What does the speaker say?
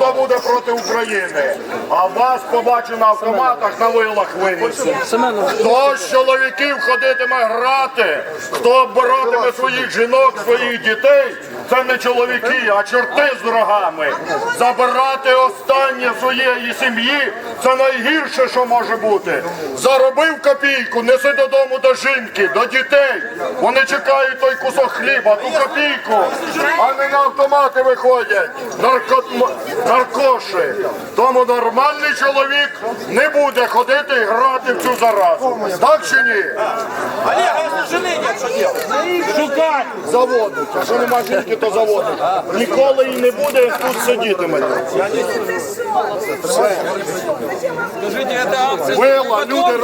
хто буде проти України. А вас побачу на автоматах на вилах винесу. Хто з чоловіків ходитиме грати, хто оббиратиме своїх жінок, своїх дітей, це не чоловіки, а чорти з рогами. Забирати останнє своєї сім'ї це найгірше, що може бути. Заробив копійку, неси додому до жінки, до дітей. Вони чекають той кусок хліба, ту копійку, а не на автомати виходять. Нарко... Наркоші. Тому нормальний чоловік не буде ходити і грати в цю заразу. Так чи ні? Олег, Шукати. если жены нет, что делать? Шукать заводить. А що нема жінки, то заводить. Ніколи і не буде, як тут сидітиме. Скажіть, це акція. Вила, люди